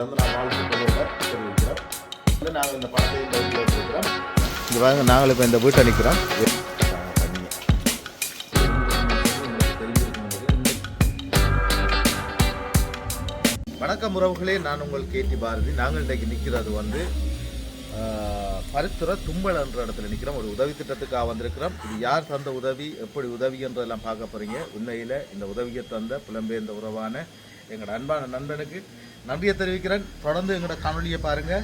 வந்து நான் தெரிவிக்கிறோம் வந்து நாங்கள் இந்த படத்தை இந்த வீட்டில் வச்சுருக்கிறோம். இங்கே பாருங்க நாங்கள் இப்போ இந்த வீட்டை நிற்கிறோம் வணக்கம் உறவுகளே நான் உங்கள் கேட்டி பாரதி. நாங்கள் இன்றைக்கு நிற்கிறது வந்து பருத்துறை தும்பல் என்ற இடத்துல நிற்கிறோம். ஒரு உதவி திட்டத்துக்காக வந்திருக்கிறோம். இது யார் தந்த உதவி எப்படி உதவி என்றதெல்லாம் பார்க்க போறீங்க. உண்மையில் இந்த உதவியை தந்த புலம்பெயர்ந்த உறவான எங்களோட அன்பான நண்பனுக்கு நன்றியை தெரிவிக்கிறேன். தொடர்ந்து எங்களோட காணொலியை பாருங்க.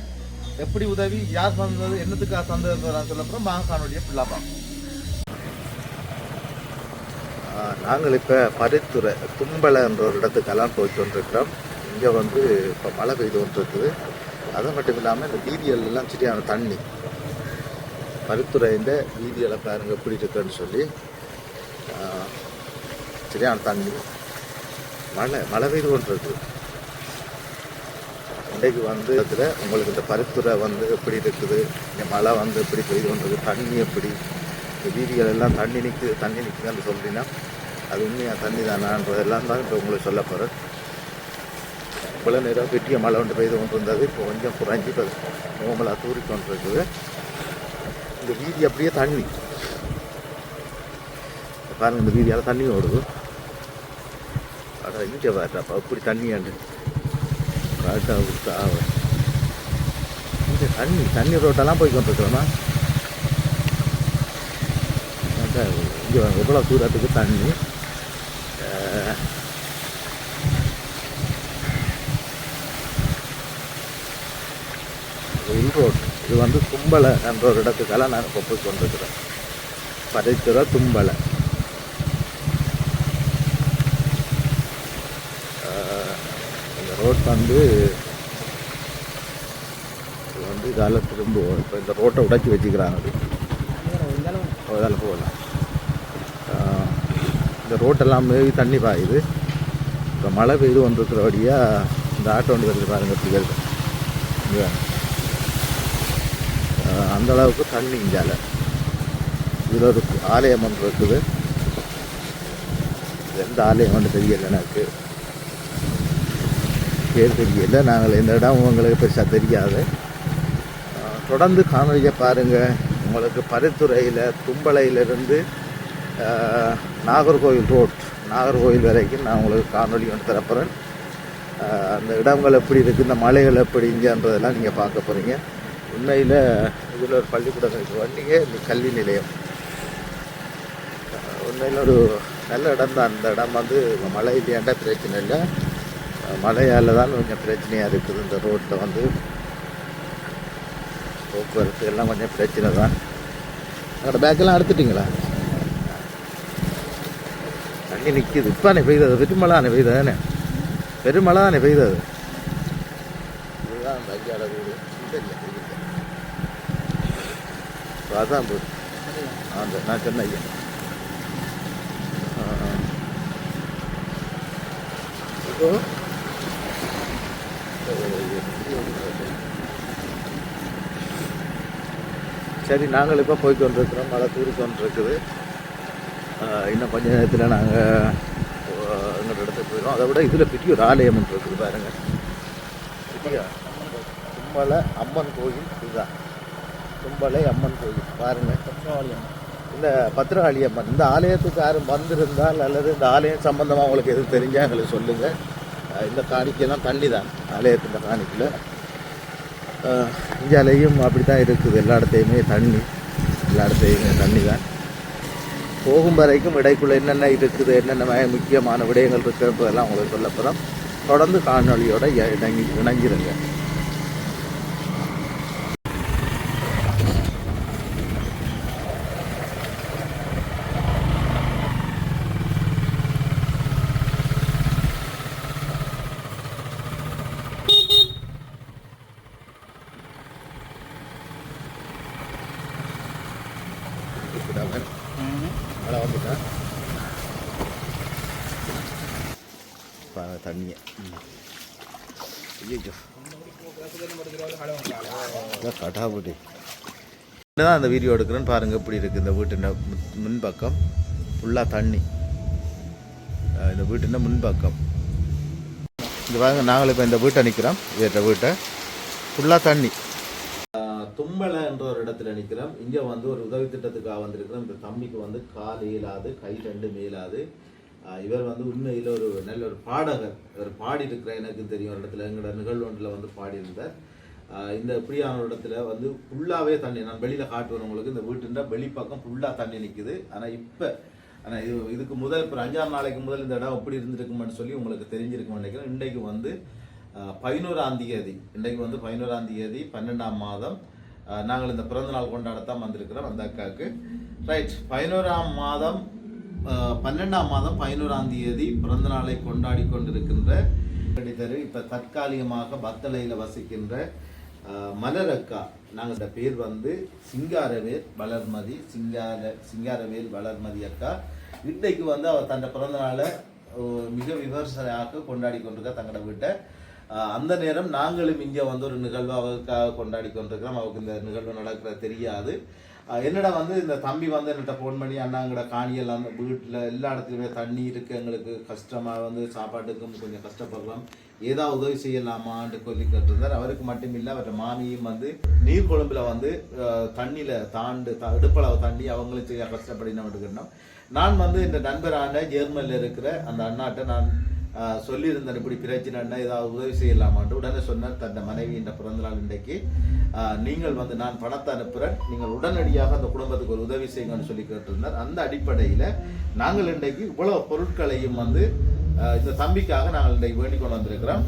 எப்படி உதவி யார் சந்தது என்னத்துக்காக தந்தது சொல்லப்புறம் சொல்ல வாங்க காணொலியை ஃபுல்லாக பார்ப்போம். நாங்கள் இப்போ பருத்துறை தும்பலை என்ற ஒரு இடத்துக்கெல்லாம் போயிட்டு வந்துருக்கிறோம். இங்கே வந்து இப்போ மழை பெய்து வந்துருக்குது அது மட்டும் இல்லாமல் இந்த வீதிகள் எல்லாம் சரியான தண்ணி. பருத்துறை இந்த வீதிகளை பாருங்க எப்படி இருக்குன்னு சொல்லி. சரியான தண்ணி. மழை மழை பெய்து கொண்டிருக்கு. இன்றைக்கு வந்து இதில் உங்களுக்கு இந்த பருத்துறை வந்து எப்படி இருக்குது? இங்கே மழை வந்து எப்படி பெய்து கொண்டிருக்கு? தண்ணி எப்படி? இந்த வீதிகள் எல்லாம் தண்ணி நிற்குது தண்ணி நிற்குதுன்னு சொல்லினா அது உண்மையாக தண்ணி தானான்றதெல்லாம் தான் இப்போ உங்களுக்கு சொல்ல போகிறேன் இவ்வளோ நேரம் வெட்டிய மழை ஒன்று பெய்து கொண்டு இருந்தது இப்போ கொஞ்சம் குறைஞ்சி இப்போ நோமலாக தூரி இருக்குது இந்த வீதி அப்படியே தண்ணி. பாருங்கள் இந்த வீதியால் தண்ணி ஓடுது. அட இங்கே பாருப்பா தண்ணி தண்ணியாண்டு காட்டா கொடுத்தா இந்த தண்ணி தண்ணி ரோட்டெல்லாம் போய் கொண்டிருக்கிறோமா? இங்கே எவ்வளோ தூரத்துக்கு தண்ணி? உள் ரோட். இது வந்து தும்பலை என்ற ஒரு இடத்துக்கெல்லாம் நாங்கள் இப்போ போய் கொண்டிருக்கிறோம் படைத்துறை தும்பலை அஹ், இந்த ரோட் வந்து இது வந்து இதால் திரும்புவோம் இப்போ இந்த ரோட்டை உடைச்சி வச்சுக்கிறாங்க அது. அதில் போகலாம் இந்த ரோட்டெல்லாம் மேவி தண்ணி பாயுது. இப்போ மழை பெய்து வழியாக இந்த ஆட்டோ வண்டி வந்து பாருங்கள் பிள்ளைகள் அந்த அளவுக்கு தண்ணி இஞ்சால இதில் ஒரு ஆலயம் ஒன்று இருக்குது. எந்த ஆலயம் ஒன்று தெரியல எனக்கு. பேர் தெரியல நாங்கள் இந்த இடம் உங்களுக்கு பெருசாக தெரியாது. தொடர்ந்து காணொலியை பாருங்கள் உங்களுக்கு பரித்துறையில் தும்பளையிலிருந்து நாகர்கோவில் ரோட் நாகர்கோவில் வரைக்கும் நான் உங்களுக்கு காணொலி ஒன்று தரப்போகிறேன் அந்த இடங்கள் எப்படி இருக்குது இந்த மலைகள் எப்படி இங்கன்றதெல்லாம் நீங்கள் பார்க்க போகிறீங்க உண்மையில் இதில் ஒரு பள்ளிக்கூடம் இருக்குது வண்டிங்க இந்த கல்வி நிலையம். உண்மையில் ஒரு நல்ல இடம் தான் அந்த இடம் வந்து மழை இல்லையாண்டா பிரச்சனை இல்லை. மழையால் தான் கொஞ்சம் பிரச்சனையாக இருக்குது. இந்த ரோட்டில் வந்து போக்குவரத்து எல்லாம் கொஞ்சம் பிரச்சனை தான் அங்கே பேக்கெல்லாம் எடுத்துட்டிங்களா? தண்ணி நிற்கிது இப்பானே பெய்தது? பெருமழை தானே பெய்ததானே? பெருமழை தானே பெய்தது. இதுதான் அந்த ஐயாட வீடு இப்போ அதான் போகுது. அந்த நான் சொன்ன ஐயா. ஆ, சரி நாங்கள் இப்போ போய் கொண்டிருக்கிறோம். மழை தூரி கொண்டிருக்குது. இன்னும் கொஞ்ச நேரத்தில் நாங்கள் எங்களோட இடத்துக்கு போயிடும் அதை விட இதில் பெரிய ஒரு ஆலயம் இருக்குது பாருங்க. பெரிய தும்பலை அம்மன் கோயில் இதுதான். தும்பலை அம்மன் கோயில். பாருங்கள் பாருங்க. இந்த பத்திரகாளி அம்மன். இந்த ஆலயத்துக்கு யாரும் வந்திருந்தால் அல்லது இந்த ஆலயம் சம்பந்தமாக உங்களுக்கு எதுவும் தெரிஞ்சால் எங்களுக்கு சொல்லுங்கள் இந்த காணிக்கெல்லாம் தண்ணி தான் ஆலயத்தின் காணிக்கில் இந்தியாலேயும் அப்படி தான் இருக்குது. எல்லா இடத்தையுமே தண்ணி எல்லா இடத்தையுமே தண்ணி தான். போகும் வரைக்கும் இடைக்குள்ளே என்னென்ன இருக்குது என்னென்ன முக்கியமான விடயங்கள் இருக்கிறதெல்லாம் உங்களுக்கு சொல்லப்புறம் தொடர்ந்து காணொலியோடு இணங்கி இணங்கிருங்க இப்படிதான் மழை வந்துட்டா பாருங்க தண்ணியை ஐயோ கட்டாபுட்டி தான் அந்த வீடியோ எடுக்கிறேன்னு பாருங்க எப்படி இருக்குது இந்த வீட்டின் முன்பக்கம். ஃபுல்லாக தண்ணி. இந்த வீட்டின் முன்பக்கம். இந்த பாருங்க நாங்கள் இப்போ இந்த வீட்டை நிற்கிறோம் வீட்டை வீட்டை. ஃபுல்லாக தண்ணி. தும்மலை என்ற ஒரு இடத்துல நிற்கிறோம் இங்கே வந்து ஒரு உதவி திட்டத்துக்காக வந்திருக்கிறோம். இந்த தம்பிக்கு வந்து கால் இயலாது கை ரெண்டு மேலாது. இவர் வந்து உண்மையில் ஒரு நல்ல ஒரு பாடகர். இவர் பாடி எனக்கு தெரியும் ஒரு இடத்துல எங்களோட நிகழ்வு ஒன்றில் வந்து பாடியிருந்தார். இந்த இப்படியான ஒரு இடத்துல வந்து ஃபுல்லாகவே தண்ணி நான் வெளியில் காட்டுவேன் உங்களுக்கு இந்த வீட்டுன்ற வெளிப்பக்கம் ஃபுல்லாக தண்ணி நிற்குது ஆனால் இப்போ ஆனால் இது இதுக்கு முதல் இப்போ அஞ்சாறு நாளைக்கு முதல் இந்த இடம் எப்படி இருந்திருக்குமென்னு சொல்லி உங்களுக்கு தெரிஞ்சிருக்கும்னு நினைக்கிறேன். இன்றைக்கு வந்து பதினோராம் தேதி இன்றைக்கு வந்து பதினோராம் தேதி பன்னெண்டாம் மாதம் நாங்கள் இந்த பிறந்த நாள் கொண்டாடத்தான் வந்திருக்கிறோம் அந்த அக்காவுக்கு. ரைட் பதினோராம் மாதம் பன்னெண்டாம் மாதம் பதினோராம் தேதி பிறந்த நாளை கொண்டாடி கொண்டிருக்கின்ற தெரு இப்போ தற்காலிகமாக பத்தலையில் வசிக்கின்ற மலரக்கா மலர் அக்கா நாங்கள் இந்த பேர் வந்து சிங்காரவேல் வளர்மதி சிங்கார சிங்காரவேல் வளர்மதி அக்கா. இன்றைக்கு வந்து அவர் தன் பிறந்த நாளை மிக விமர்சனையாக கொண்டாடி கொண்டிருக்க தங்களோட வீட்டை. அந்த நேரம் நாங்களும் இங்கே வந்து ஒரு நிகழ்வு அவருக்காக கொண்டாடி கொண்டிருக்கிறோம். அவருக்கு இந்த நிகழ்வு நடக்கிறது தெரியாது. என்னடா வந்து இந்த தம்பி வந்து என்கிட்ட ஃபோன் பண்ணி அண்ணாங்கட காணியெல்லாம் வீட்டில் எல்லா இடத்துலையுமே தண்ணி இருக்குது எங்களுக்கு கஷ்டமாக வந்து சாப்பாட்டுக்கும் கொஞ்சம் கஷ்டப்படுறோம் ஏதாவது உதவி செய்யலாமான்னு சொல்லி கேட்டிருந்தார். அவருக்கு மட்டும் இல்லை அவரோட மாமியும் வந்து நீர்கொழும்புல வந்து தண்ணியில் தண்ணியில தாண்டு த இடுப்பளவு தாண்டி அவங்களும் செய்ய கஷ்டப்படினோம் நான் வந்து இந்த நண்பரான ஜெர்மனில் இருக்கிற அந்த அண்ணாட்ட நான் சொல்லியிருந்தார் சொல்லியிருந்தேன் இப்படி பிரச்சனைன்னா ஏதாவது உதவி செய்யலாமான்ட்டு. உடனே சொன்னார் தன் மனைவி இந்த பிறந்தநாள் இன்றைக்கு. நீங்கள் வந்து நான் பணத்தை அனுப்புகிறேன் நீங்கள் உடனடியாக அந்த குடும்பத்துக்கு ஒரு உதவி செய்யுங்கன்னு சொல்லி கேட்டிருந்தார். அந்த அடிப்படையில் நாங்கள் இன்றைக்கு இவ்வளோ பொருட்களையும் வந்து இந்த தம்பிக்காக நாங்கள் இன்றைக்கு வேண்டிக் கொண்டு வந்திருக்கிறோம்.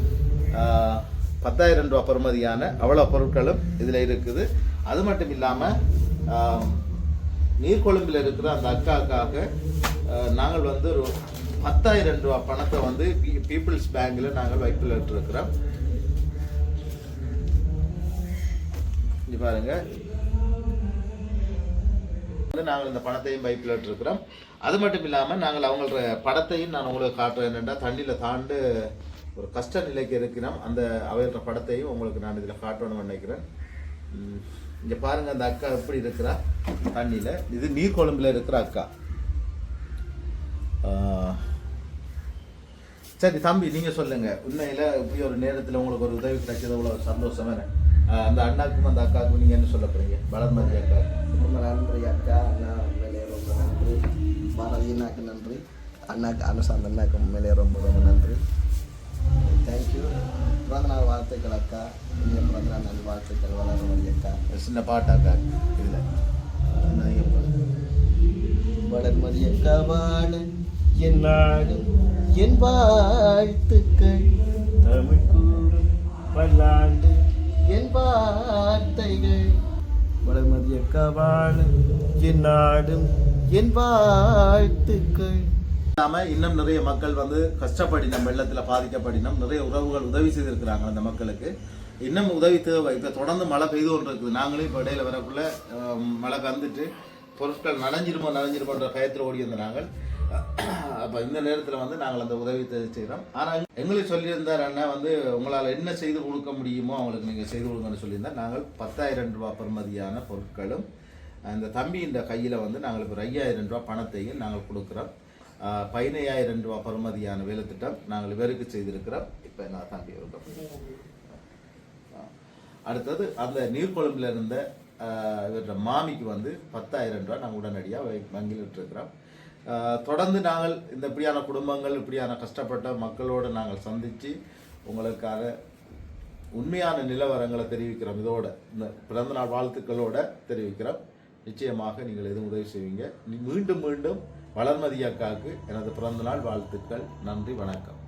பத்தாயிரம் ரூபாய் பெறுமதியான அவ்வளோ பொருட்களும் இதில் இருக்குது. அது மட்டும் இல்லாமல் நீர்கொழும்பில் இருக்கிற அந்த அக்காக்காக நாங்கள் வந்து ஒரு பத்தாயிரம் ரூபாய் பணத்தை வந்து பீப்புள்ஸ் பேங்க்ல நாங்கள் வைப்பில் இருக்கிறோம் பாருங்க. வந்து நாங்கள் இந்த பணத்தையும் பைப்பில் இருக்கிறோம் அது மட்டும் இல்லாமல் நாங்கள் அவங்களோட படத்தையும் நான் உங்களுக்கு காட்டுறேன் என்னென்னா தண்ணியில் தாண்டு ஒரு கஷ்ட நிலைக்கு இருக்கிறோம். அந்த அவையோட படத்தையும் உங்களுக்கு நான் இதில் காட்டணும்னு நினைக்கிறேன். இங்கே பாருங்கள் அந்த அக்கா எப்படி இருக்கிறா? தண்ணியில். இது நீர்கொழும்புல இருக்கிற அக்கா. சரி தம்பி நீங்க சொல்லுங்க. உண்மையில இப்படி ஒரு நேரத்துல உங்களுக்கு ஒரு உதவி கிடைச்சது அவ்வளவு சந்தோஷமா அந்த அண்ணாக்கும் அந்த அக்காவுக்கும் நீங்க என்ன சொல்ல போறீங்க? வளர்மதி அக்கா. ரொம்ப நன்றி அக்கா. அண்ணா உண்மையிலே ரொம்ப நன்றி. பாரதி அண்ணாக்கு நன்றி. அண்ணாக்கு அனுசாந்த் அண்ணாக்கு உண்மையிலே ரொம்ப ரொம்ப நன்றி. தேங்க்யூ பிறந்தநாள் வாழ்த்துக்கள் அக்கா. இனிய பிறந்தநாள் நல் வாழ்த்துக்கள் வளர்மதி அக்கா. சின்ன பாட்டு அக்கா. இங்க பாருங்க. வளர்மதி அக்கா வாழ என் நாடு என் வாழ்த்துக்கள். தமிழ் கூறும் பல்லாண்டு என் வார்த்தைகள். வளர்மதி அக்கா வாழ என் நாடும் என் வாழ்த்துக்கள். இல்லாம இன்னும் நிறைய மக்கள் வந்து கஷ்டப்படினம் வெள்ளத்துல பாதிக்கப்படினம் நிறைய உறவுகள் உதவி செய்திருக்கிறாங்க அந்த மக்களுக்கு. இன்னும் உதவி தேவை. இப்ப தொடர்ந்து மழை பெய்து கொண்டு இருக்குது நாங்களும் இப்ப இடையில வரக்குள்ள மழை வந்துட்டு பொருட்கள் நனைஞ்சிருமோ நனைஞ்சிருமோன்ற பயத்தில் ஓடி இருந்த நாங்கள். அப்போ இந்த நேரத்தில் வந்து நாங்கள் அந்த உதவி செய்கிறோம் ஆனால் எங்களுக்கு சொல்லியிருந்தார் அண்ணா வந்து உங்களால் என்ன செய்து கொடுக்க முடியுமோ அவங்களுக்கு நீங்கள் செய்து கொடுங்கன்னு சொல்லியிருந்தார். நாங்கள் பத்தாயிரம் ரூபா பெறுமதியான பொருட்களும் அந்த தம்பியின் கையில் வந்து நாங்கள் இப்போ ஒரு ஐயாயிரம் ரூபா பணத்தையும் நாங்கள் கொடுக்குறோம். பதினையாயிரம் ரூபா பெறுமதியான வேலைத்திட்டம் நாங்கள் இவருக்கு செய்திருக்கிறோம். இப்போ நான் தம்பி இருக்கோம் அடுத்தது அந்த நீர்கொழும்பில் இருந்த இவரோட மாமிக்கு வந்து பத்தாயிரம் ரூபா நாங்கள் உடனடியாக வங்கியில் விட்டுருக்கிறோம். தொடர்ந்து நாங்கள் இந்த இப்படியான குடும்பங்கள் இப்படியான கஷ்டப்பட்ட மக்களோடு நாங்கள் சந்தித்து உங்களுக்காக உண்மையான நிலவரங்களை தெரிவிக்கிறோம். இதோட இந்த பிறந்தநாள் வாழ்த்துக்களோட தெரிவிக்கிறோம். நிச்சயமாக நீங்கள் எதுவும் உதவி செய்வீங்க. நீ மீண்டும் மீண்டும் வளர்மதி அக்காவுக்கு எனது பிறந்தநாள் வாழ்த்துக்கள். நன்றி வணக்கம்.